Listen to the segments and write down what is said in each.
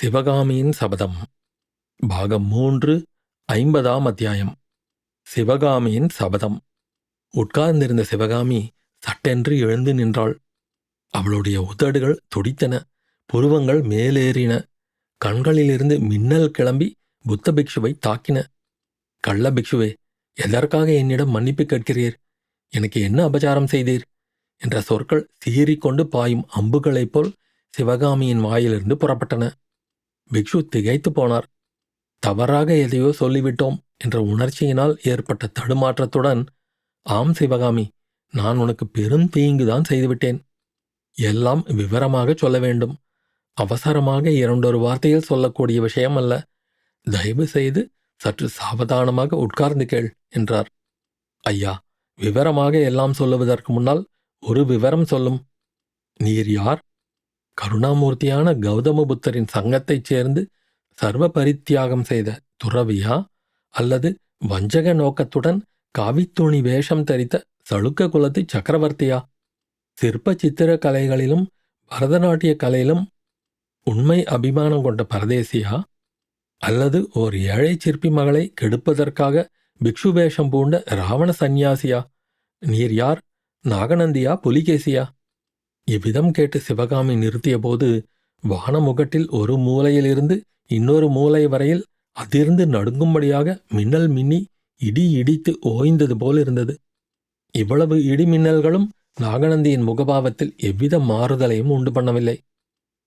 சிவகாமியின் சபதம். பாகம் மூன்று ஐம்பதாம் அத்தியாயம். சிவகாமியின் சபதம். உட்கார்ந்திருந்த சிவகாமி சட்டென்று எழுந்து நின்றாள். அவளுடைய உதடுகள் துடித்தன புருவங்கள் மேலேறின கண்களிலிருந்து மின்னல் கிளம்பி புத்த பிக்ஷுவை தாக்கின. கள்ள பிக்ஷுவே எதற்காக என்னிடம் மன்னிப்பு கேட்கிறீர்? எனக்கு என்ன அபச்சாரம் செய்தீர்? என்ற சொற்கள் சீறிக்கொண்டு பாயும் அம்புகளைப் போல் சிவகாமியின் வாயிலிருந்து புறப்பட்டன. பிக்ஷு திகைத்து போனார். தவறாக எதையோ சொல்லிவிட்டோம் என்ற உணர்ச்சியினால் ஏற்பட்ட தடுமாற்றத்துடன் ஆம் சிவகாமி நான் உனக்கு பெரும் தீங்குதான் செய்துவிட்டேன். எல்லாம் விவரமாக சொல்ல வேண்டும். அவசரமாக இரண்டொரு வார்த்தையில் சொல்லக்கூடிய விஷயம் அல்ல தயவு செய்து சற்று சாவதானமாக உட்கார்ந்து கேள் என்றார். ஐயா விவரமாக எல்லாம் சொல்லுவதற்கு முன்னால் ஒரு விவரம் சொல்லும். நீர் யார்? கருணாமூர்த்தியான கௌதம புத்தரின் சங்கத்தைச் சேர்ந்து சர்வ பரித்தியாகம் செய்த துறவியா அல்லது வஞ்சக நோக்கத்துடன் காவித்துணி வேஷம் தரித்த சளுக்க குலத்து சக்கரவர்த்தியா? சிற்ப சித்திர கலைகளிலும் பரதநாட்டிய கலையிலும் உண்மை அபிமானம் கொண்ட பரதேசியா? அல்லது ஓர் ஏழை சிற்பி மகளை கெடுப்பதற்காக பிக்ஷு வேஷம் பூண்ட ராவண சந்நியாசியா? நீர் யார்? நாகநந்தியா? புலிகேசியா? இவ்விதம் கேட்டு சிவகாமி நிறுத்தியபோது வானமுகட்டில் ஒரு மூலையிலிருந்து இன்னொரு மூலை வரையில் அதிர்ந்து நடுங்கும்படியாக மின்னல் மின்னி இடி இடித்து ஓய்ந்தது போல் இருந்தது இவ்வளவு இடி மின்னல்களும் நாகநந்தியின் முகபாவத்தில் எவ்வித மாறுதலையும் உண்டு பண்ணவில்லை.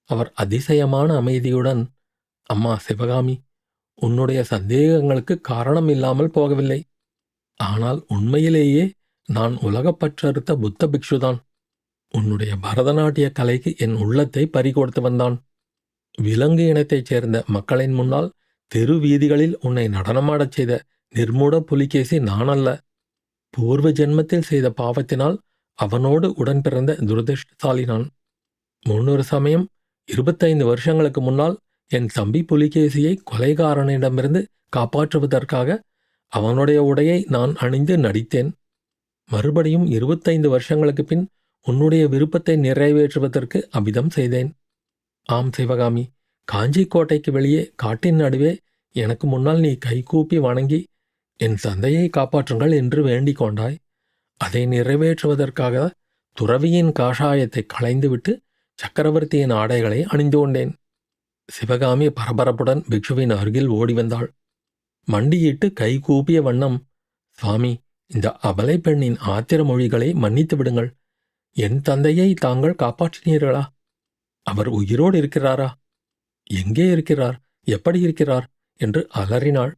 அவர் அதிசயமான அமைதியுடன் அம்மா சிவகாமி உன்னுடைய சந்தேகங்களுக்கு காரணம் இல்லாமல் போகவில்லை. ஆனால் உண்மையிலேயே நான் உலகப்பற்றறுத்த புத்த பிக்ஷுதான். உன்னுடைய பரதநாட்டிய கலைக்கு என் உள்ளத்தை பறிகொடுத்து வந்தான். விலங்கு இனத்தைச் சேர்ந்த மக்களின் முன்னால் தெரு வீதிகளில் உன்னை நடனமாடச் செய்த நிர்மூட புலிகேசி நானல்ல. பூர்வ ஜென்மத்தில் செய்த பாவத்தினால் அவனோடு உடன் பிறந்த துரதிருஷ்டசாலி நான் முன்னொரு சமயம் இருபத்தைந்து வருஷங்களுக்கு முன்னால் என் தம்பி புலிகேசியை கொலைகாரனிடமிருந்து காப்பாற்றுவதற்காக அவனுடைய உடையை நான் அணிந்து நடித்தேன். மறுபடியும் இருபத்தைந்து வருஷங்களுக்கு பின் உன்னுடைய விருப்பத்தை நிறைவேற்றுவதற்கு அபிதம் செய்தேன். ஆம் சிவகாமி. காஞ்சி கோட்டைக்கு வெளியே காட்டின் நடுவே எனக்கு முன்னால் நீ கைகூப்பி வணங்கி என் தந்தையை காப்பாற்றுங்கள் என்று வேண்டிக் கொண்டாய். அதை நிறைவேற்றுவதற்காக துறவியின் காஷாயத்தை களைந்துவிட்டு சக்கரவர்த்தியின் ஆடைகளை அணிந்து கொண்டேன். சிவகாமி பரபரப்புடன் பிக்ஷுவின் அருகில் ஓடி வந்தாள். மண்டியிட்டு கைகூப்பிய வண்ணம் சுவாமி இந்த அபலை பெண்ணின் ஆத்திர மொழிகளை மன்னித்து விடுங்கள். என் தந்தையை தாங்கள் காப்பாற்றினீர்களா? அவர் உயிரோடு இருக்கிறாரா? எங்கே இருக்கிறார்? எப்படி இருக்கிறார்? என்று அலறினாள்.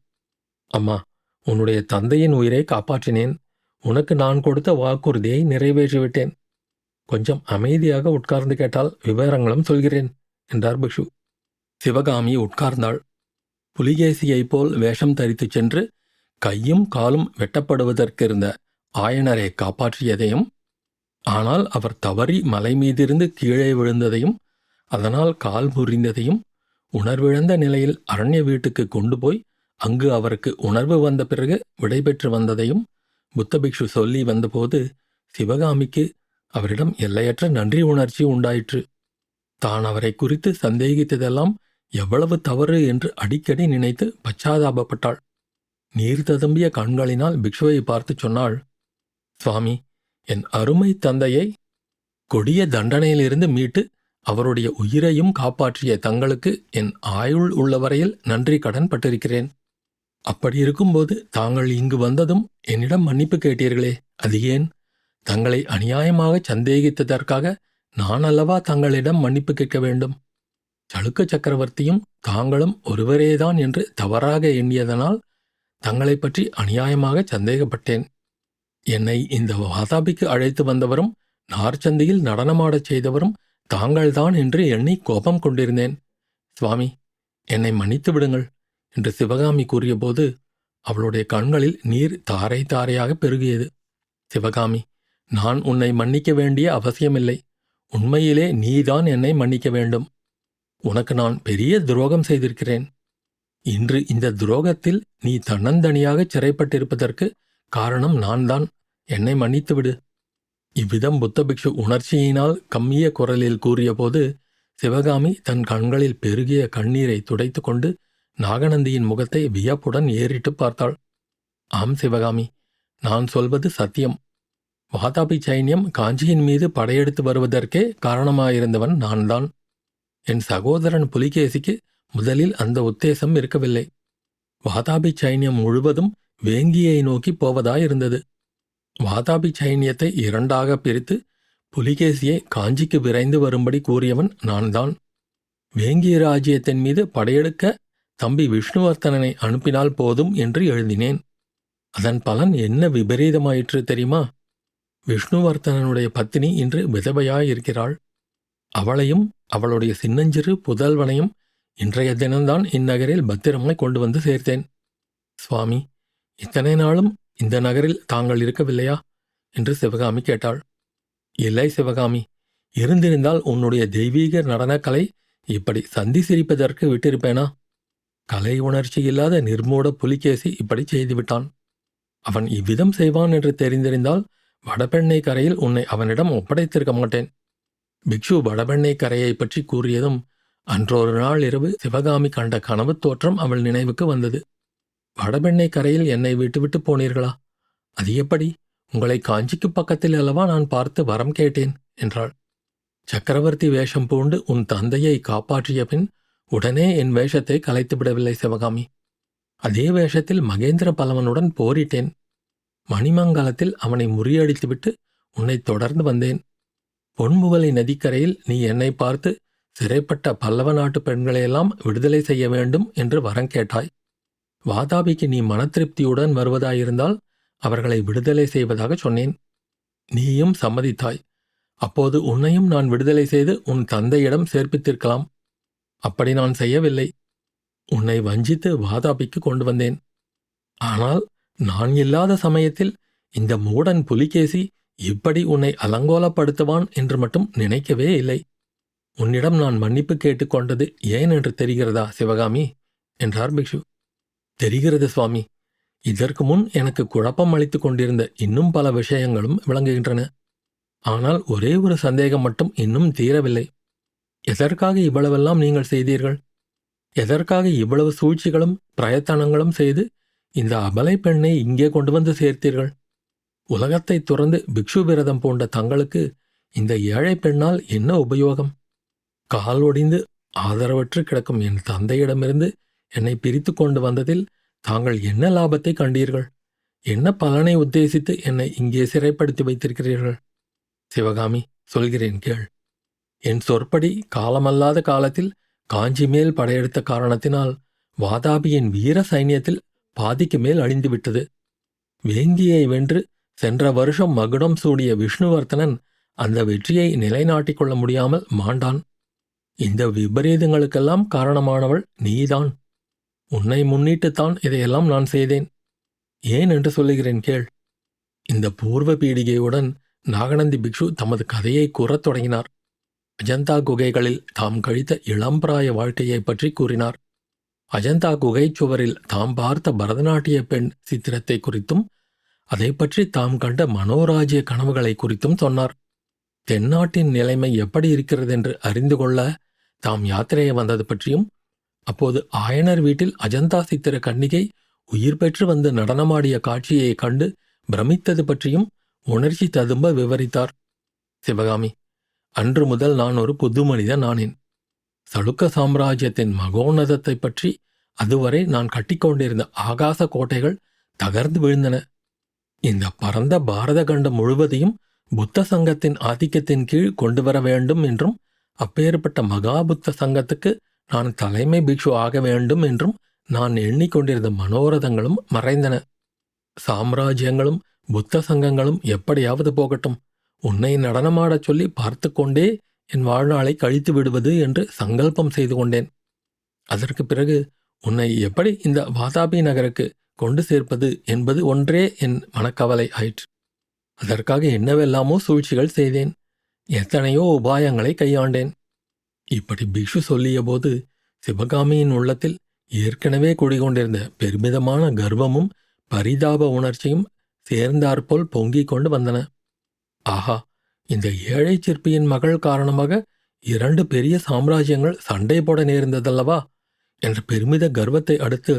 அம்மா உன்னுடைய தந்தையின் உயிரை காப்பாற்றினேன். உனக்கு நான் கொடுத்த வாக்குறுதியை நிறைவேற்றிவிட்டேன். கொஞ்சம் அமைதியாக உட்கார்ந்து கேட்டால் விவரங்களும் சொல்கிறேன் என்றார் பிக்ஷு. சிவகாமி உட்கார்ந்தாள். புலிகேசியைப் போல் வேஷம் தரித்துச் சென்று கையும் காலும் வெட்டப்படுவதற்கிருந்த ஆயனரை காப்பாற்றியதையும் ஆனால் அவர் தவறி மலை மீதிருந்து கீழே விழுந்ததையும் அதனால் கால் முறிந்ததையும் உணர்விழந்த நிலையில் அரண்ய வீட்டுக்கு கொண்டு போய் அங்கு அவருக்கு உணர்வு வந்த பிறகு விடைபெற்று வந்ததையும் புத்தபிக்ஷு சொல்லி வந்தபோது சிவகாமிக்கு அவரிடம் எல்லையற்ற நன்றி உணர்ச்சி உண்டாயிற்று. தான் அவரை குறித்து சந்தேகித்ததெல்லாம் எவ்வளவு தவறு என்று அடிக்கடி நினைத்து பச்சாதாபப்பட்டாள். நீர் ததும்பிய கண்களினால் பிக்ஷுவை பார்த்து சொன்னாள் சுவாமி என் அருமை தந்தையை கொடிய தண்டனையிலிருந்து மீட்டு அவருடைய உயிரையும் காப்பாற்றிய தங்களுக்கு என் ஆயுள் உள்ளவரையில் நன்றி கடன் பட்டிருக்கிறேன். அப்படி இருக்கும்போது தாங்கள் இங்கு வந்ததும் என்னிடம் மன்னிப்பு கேட்டீர்களே அது ஏன்? தங்களை அநியாயமாக சந்தேகித்ததற்காக நான் அல்லவா தங்களிடம் மன்னிப்பு கேட்க வேண்டும்? சளுக்க சக்கரவர்த்தியும் தாங்களும் ஒருவரேதான் என்று தவறாக எண்ணியதனால் தங்களைப் பற்றி அநியாயமாக சந்தேகப்பட்டேன். என்னை இந்த வாதாபிக்கு அழைத்து வந்தவரும் நார்ச்சந்தையில் நடனமாடச் செய்தவரும் தாங்கள்தான் என்று எண்ணி கோபம் கொண்டிருந்தேன். சுவாமி என்னை மன்னித்து விடுங்கள் என்று சிவகாமி கூறியபோது அவளுடைய கண்களில் நீர் தாரை தாரையாக பெருகியது. சிவகாமி நான் உன்னை மன்னிக்க வேண்டிய அவசியமில்லை. உண்மையிலே நீதான் என்னை மன்னிக்க வேண்டும். உனக்கு நான் பெரிய துரோகம் செய்திருக்கிறேன். இன்று இந்த துரோகத்தில் நீ தன்னந்தனியாக சிறைப்பட்டிருப்பதற்கு காரணம் நான் தான் என்னை மன்னித்துவிடு. இவ்விதம் புத்தபிக்ஷு உணர்ச்சியினால் கம்மிய குரலில் கூறியபோது சிவகாமி தன் கண்களில் பெருகிய கண்ணீரை துடைத்துக்கொண்டு நாகநந்தியின் முகத்தை வியப்புடன் ஏறிட்டு பார்த்தாள். ஆம் சிவகாமி நான் சொல்வது சத்தியம். வாதாபி சைன்யம் காஞ்சியின் மீது படையெடுத்து வருவதற்கே காரணமாயிருந்தவன் நான்தான். என் சகோதரன் புலிகேசிக்கு முதலில் அந்த உத்தேசம் இருக்கவில்லை. வாதாபி சைன்யம் முழுவதும் வேங்கியை நோக்கி போவதாயிருந்தது. வாதாபி சைன்யத்தை இரண்டாக பிரித்து புலிகேசியை காஞ்சிக்கு விரைந்து வரும்படி கூறியவன் நான்தான். வேங்கிய ராஜ்யத்தின் மீது படையெடுக்க தம்பி விஷ்ணுவர்த்தனனை அனுப்பினால் போதும் என்று எழுதினேன். அதன் பலன் என்ன விபரீதமாயிற்று தெரியுமா? விஷ்ணுவர்த்தனனுடைய பத்தினி இன்று விதவையாயிருக்கிறாள். அவளையும் அவளுடைய சின்னஞ்சிறு புதல்வனையும் இன்றைய தினம்தான் இந்நகரில் பத்திரமாய் கொண்டு வந்து சேர்த்தேன். சுவாமி இத்தனை நாளும் இந்த நகரில் தாங்கள் இருக்கவில்லையா? என்று சிவகாமி கேட்டாள். இல்லை சிவகாமி இருந்திருந்தால் உன்னுடைய தெய்வீக நடனக்கலை இப்படி சந்தி சிரிப்பதற்கு விட்டிருப்பேனா? கலை உணர்ச்சி இல்லாத நிர்மூட புலிகேசி இப்படி செய்துவிட்டான். அவன் இவ்விதம் செய்வான் என்று தெரிந்திருந்தால் வடபெண்ணை கரையில் உன்னை அவனிடம் ஒப்படைத்திருக்க மாட்டேன். பிக்ஷு வடபெண்ணை கரையை பற்றி கூறியதும் அன்றொரு நாள் இரவு சிவகாமி கண்ட கனவுத் தோற்றம் அவள் நினைவுக்கு வந்தது. வடபெண்ணை கரையில் என்னை விட்டுவிட்டு போனீர்களா? அது எப்படி? உங்களை காஞ்சிக்கு பக்கத்தில் அல்லவா நான் பார்த்து வரம் கேட்டேன் என்றாள். சக்கரவர்த்தி வேஷம் பூண்டு உன் தந்தையை காப்பாற்றிய பின் உடனே என் வேஷத்தை கலைத்து விடவில்லை சிவகாமி. அதே வேஷத்தில் மகேந்திர பலவனுடன் போரிட்டேன். மணிமங்கலத்தில் அவனை முறியடித்துவிட்டு உன்னை தொடர்ந்து வந்தேன். பொன்முகலை நதிக்கரையில் நீ என்னை பார்த்து சிறைப்பட்ட பல்லவ நாட்டு பெண்களையெல்லாம் விடுதலை செய்ய வேண்டும் என்று வரம் கேட்டாய். வாதாபிக்கு நீ மனத்திருப்தியுடன் வருவதாயிருந்தால் அவர்களை விடுதலை செய்வதாக சொன்னேன். நீயும் சம்மதித்தாய். அப்போது உன்னையும் நான் விடுதலை செய்து உன் தந்தையிடம் சேர்ப்பித்திருக்கலாம். அப்படி நான் செய்யவில்லை. உன்னை வஞ்சித்து வாதாபிக்கு கொண்டு வந்தேன். ஆனால் நான் இல்லாத சமயத்தில் இந்த மூடன் புலிகேசி இப்படி உன்னை அலங்கோலப்படுத்துவான் என்று மட்டும் நினைக்கவே இல்லை. உன்னிடம் நான் மன்னிப்பு கேட்டுக்கொண்டது ஏன் என்று தெரிகிறதா சிவகாமி? என்றார் பிக்ஷு. தெரிகிறது சுவாமி. இதற்கு முன் எனக்கு குழப்பம் அளித்துக் கொண்டிருந்த இன்னும் பல விஷயங்களும் விளங்குகின்றன. ஆனால் ஒரே ஒரு சந்தேகம் மட்டும் இன்னும் தீரவில்லை. எதற்காக இவ்வளவெல்லாம் நீங்கள் செய்தீர்கள்? எதற்காக இவ்வளவு சூழ்ச்சிகளும் பிரயத்தனங்களும் செய்து இந்த அபலை பெண்ணை இங்கே கொண்டு வந்து சேர்த்தீர்கள்? உலகத்தை துறந்து பிக்ஷு விரதம் போன்ற தங்களுக்கு இந்த ஏழை பெண்ணால் என்ன உபயோகம்? கால் ஒடிந்து ஆதரவற்று கிடக்கும் என் தந்தையிடமிருந்து என்னை பிரித்து கொண்டு வந்ததில் தாங்கள் என்ன லாபத்தை கண்டீர்கள்? என்ன பலனை உத்தேசித்து என்னை இங்கே சிறைப்படுத்தி வைத்திருக்கிறீர்கள்? சிவகாமி சொல்கிறேன் கேள். என் சொற்படி காலமல்லாத காலத்தில் காஞ்சி மேல் படையெடுத்த காரணத்தினால் வாதாபியின் வீர சைன்யத்தில் பாதிக்கு மேல் அழிந்துவிட்டது. வேங்கியை வென்று சென்ற வருஷம் மகுடம் சூடிய விஷ்ணுவர்த்தனன் அந்த வெற்றியை நிலைநாட்டிக் கொள்ள முடியாமல் மாண்டான். இந்த விபரீதங்களுக்கெல்லாம் காரணமானவள் நீதான். உன்னை முன்னிட்டுத்தான் இதையெல்லாம் நான் செய்தேன். ஏன் என்று சொல்லுகிறேன் கேள். இந்த பூர்வ பீடிகையுடன் நாகநந்தி பிக்ஷு தமது கதையை கூறத் தொடங்கினார். அஜந்தா குகைகளில் தாம் கழித்த இளம்பிராய வாழ்க்கையைப் பற்றி கூறினார். அஜந்தா குகைச் சுவரில் தாம் பார்த்த பரதநாட்டிய பெண் சித்திரத்தை குறித்தும் அதை பற்றி தாம் கண்ட மனோராஜ்ய கனவுகளை குறித்தும் சொன்னார். தென்னாட்டின் நிலைமை எப்படி இருக்கிறதென்று அறிந்து கொள்ள தாம் யாத்திரையை வந்தது பற்றியும் அப்போது ஆயனர் வீட்டில் அஜந்தா சித்திர கன்னிகை உயிர் பெற்று வந்து நடனமாடிய காட்சியைக் கண்டு பிரமித்தது பற்றியும் உணர்ச்சி ததும்ப விவரித்தார். சிவகாமி அன்று முதல் நான் ஒரு புது மனிதன் ஆனேன். சளுக்க சாம்ராஜ்யத்தின் மகோன்னதத்தை பற்றி அதுவரை நான் கட்டிக்கொண்டிருந்த ஆகாச கோட்டைகள் தகர்ந்து விழுந்தன. இந்த பரந்த பாரத கண்டம் முழுவதையும் புத்த சங்கத்தின் ஆதிக்கத்தின் கீழ் கொண்டு வர வேண்டும் என்றும் அப்பேற்பட்ட மகாபுத்த சங்கத்துக்கு நான் தலைமை பிக்ஷு ஆக வேண்டும் என்றும் நான் எண்ணிக்கொண்டிருந்த மனோரதங்களும் மறைந்தன. சாம்ராஜ்யங்களும் புத்த சங்கங்களும் எப்படியாவது போகட்டும். உன்னை நடனமாடச் சொல்லி பார்த்து கொண்டே என் வாழ்நாளை கழித்து விடுவது என்று சங்கல்பம் செய்து கொண்டேன். அதற்கு பிறகு உன்னை எப்படி இந்த வாதாபி நகருக்கு கொண்டு சேர்ப்பது என்பது ஒன்றே என் மனக்கவலை ஆயிற்று. அதற்காக என்னவெல்லாமோ சூழ்ச்சிகள் செய்தேன். எத்தனையோ உபாயங்களை கையாண்டேன். இப்படி பிக்ஷு சொல்லியபோது சிவகாமியின் உள்ளத்தில் ஏற்கனவே குடிகொண்டிருந்த பெருமிதமான கர்வமும் பரிதாப உணர்ச்சியும் சேர்ந்தாற்போல் பொங்கிக் கொண்டு வந்தன. ஆஹா இந்த ஏழை சிற்பியின் மகள் காரணமாக இரண்டு பெரிய சாம்ராஜ்யங்கள் சண்டை போட நேர்ந்ததல்லவா? என்ற பெருமித கர்வத்தை அடுத்து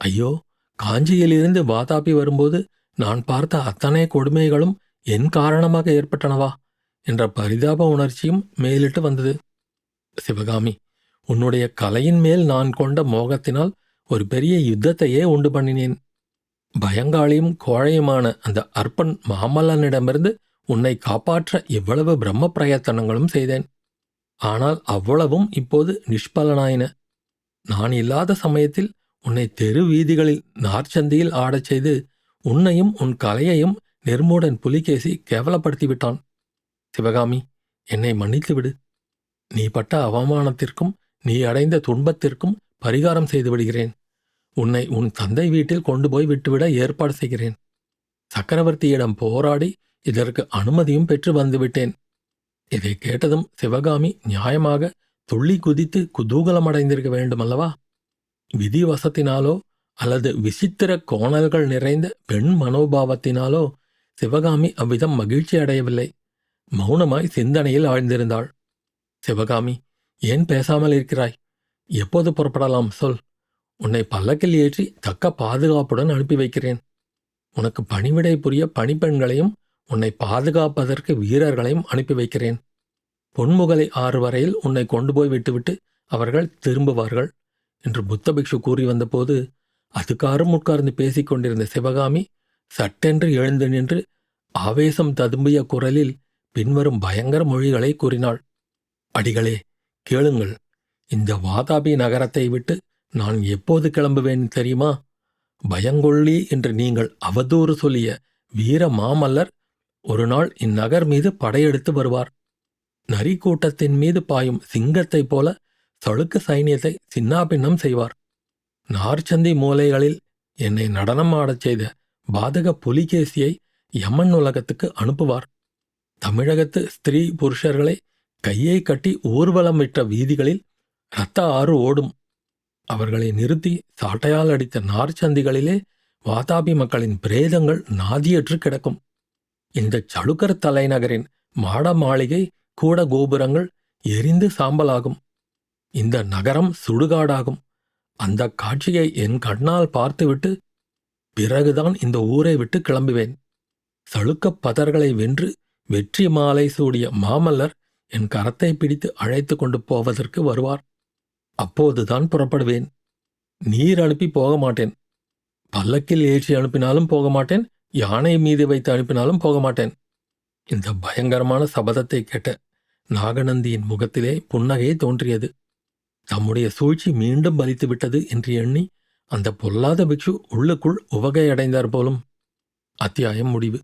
ஐயோ காஞ்சியிலிருந்து வாதாபி வரும்போது நான் பார்த்த அத்தனை கொடுமைகளும் என் காரணமாக ஏற்பட்டனவா? என்ற பரிதாப உணர்ச்சியும் மேலிட்டு வந்தது. சிவகாமி உன்னுடைய கலையின் மேல் நான் கொண்ட மோகத்தினால் ஒரு பெரிய யுத்தத்தையே உண்டு பண்ணினேன். பயங்காளியும் கோழையுமான அந்த அர்ப்பன் மாமல்லனிடமிருந்து உன்னை காப்பாற்ற இவ்வளவு பிரம்ம பிரயத்தனங்களும் செய்தேன். ஆனால் அவ்வளவும் இப்போது நிஷ்பலனாயின. நான் இல்லாத சமயத்தில் உன்னை தெரு வீதிகளில் நார்ச்சந்தியில் ஆடச் செய்து உன்னையும் உன் கலையையும் நிர்மூடன் புலிகேசி கேவலப்படுத்தி விட்டான் சிவகாமி என்னை மன்னித்து விடு நீ பட்ட அவமானத்திற்கும் நீ அடைந்த துன்பத்திற்கும் பரிகாரம் செய்து விடுகிறேன். உன்னை உன் தந்தை வீட்டில் கொண்டு போய் விட்டுவிட ஏற்பாடு செய்கிறேன். சக்கரவர்த்தியிடம் போராடி இதற்கு அனுமதியும் பெற்று வந்துவிட்டேன். இதை கேட்டதும் சிவகாமி நியாயமாக துள்ளி குதித்து குதூகலமடைந்திருக்க வேண்டுமல்லவா? விதிவசத்தினாலோ அல்லது விசித்திர கோணல்கள் நிறைந்த பெண் மனோபாவத்தினாலோ சிவகாமி அவ்விதம் மகிழ்ச்சி அடையவில்லை மௌனமாய் சிந்தனையில் ஆழ்ந்திருந்தாள். சிவகாமி ஏன் பேசாமல் இருக்கிறாய்? எப்போது புறப்படலாம் சொல். உன்னை பல்லக்கில் ஏற்றி தக்க பாதுகாப்புடன் அனுப்பி வைக்கிறேன். உனக்கு பணிவிடை புரிய பணிப்பெண்களையும் உன்னை பாதுகாப்பதற்கு வீரர்களையும் அனுப்பி வைக்கிறேன். பொன்முகலை ஆறு வரையில் உன்னை கொண்டு போய் விட்டுவிட்டு அவர்கள் திரும்புவார்கள் என்று புத்தபிக்ஷு கூறி வந்தபோது அதுக்காரும் உட்கார்ந்து பேசிக் கொண்டிருந்த சிவகாமி சட்டென்று எழுந்து நின்று ஆவேசம் ததும்பிய குரலில் பின்வரும் பயங்கர மொழிகளை கூறினாள். அடிகளே கேளுங்கள். இந்த வாதாபி நகரத்தை விட்டு நான் எப்போது கிளம்புவேன் தெரியுமா? பயங்கொள்ளி என்று நீங்கள் அவதூறு சொல்லிய வீர மாமல்லர் ஒரு நாள் இந்நகர் மீது படையெடுத்து வருவார். நரி கூட்டத்தின் மீது பாயும் சிங்கத்தைப் போல சளுக்கு சைனியத்தை சின்னாபின்னம் செய்வார். நார்ச்சந்தி மூலைகளில் என்னை நடனம் ஆடச் செய்த பாதக புலிகேசியை யமன் உலகத்துக்கு அனுப்புவார். தமிழகத்து ஸ்திரீ புருஷர்களை கையை கட்டி ஊர்வலம் விட்ட வீதிகளில் இரத்த ஆறு ஓடும். அவர்களை நிறுத்தி சாட்டையால் அடித்த நார்ச்சந்திகளிலே வாதாபி மக்களின் பிரேதங்கள் நாதியற்று கிடக்கும். இந்த சளுக்கர் தலைநகரின் மாட மாளிகை கூட கோபுரங்கள் எரிந்து சாம்பலாகும். இந்த நகரம் சுடுகாடாகும். அந்த காட்சியை என் கண்ணால் பார்த்துவிட்டு பிறகுதான் இந்த ஊரை விட்டு கிளம்புவேன். சளுக்கப் பதர்களை வென்று வெற்றி மாலை சூடிய மாமல்லர் என் கரத்தை பிடித்து அழைத்து கொண்டு போவதற்கு வருவார். அப்போதுதான் புறப்படுவேன். நீர் அனுப்பி போக மாட்டேன். பல்லக்கில் ஏற்றி அனுப்பினாலும் போக மாட்டேன். யானை மீது வைத்து அனுப்பினாலும் போக மாட்டேன். இந்த பயங்கரமான சபதத்தை கேட்ட நாகநந்தியின் முகத்திலே புன்னகை தோன்றியது. தம்முடைய சூழ்ச்சி மீண்டும் பலித்து விட்டது என்று எண்ணி அந்த பொல்லாத பிக்ஷு உள்ளுக்குள் உவகையடைந்தார் போலும். அத்தியாயம் முடிவு.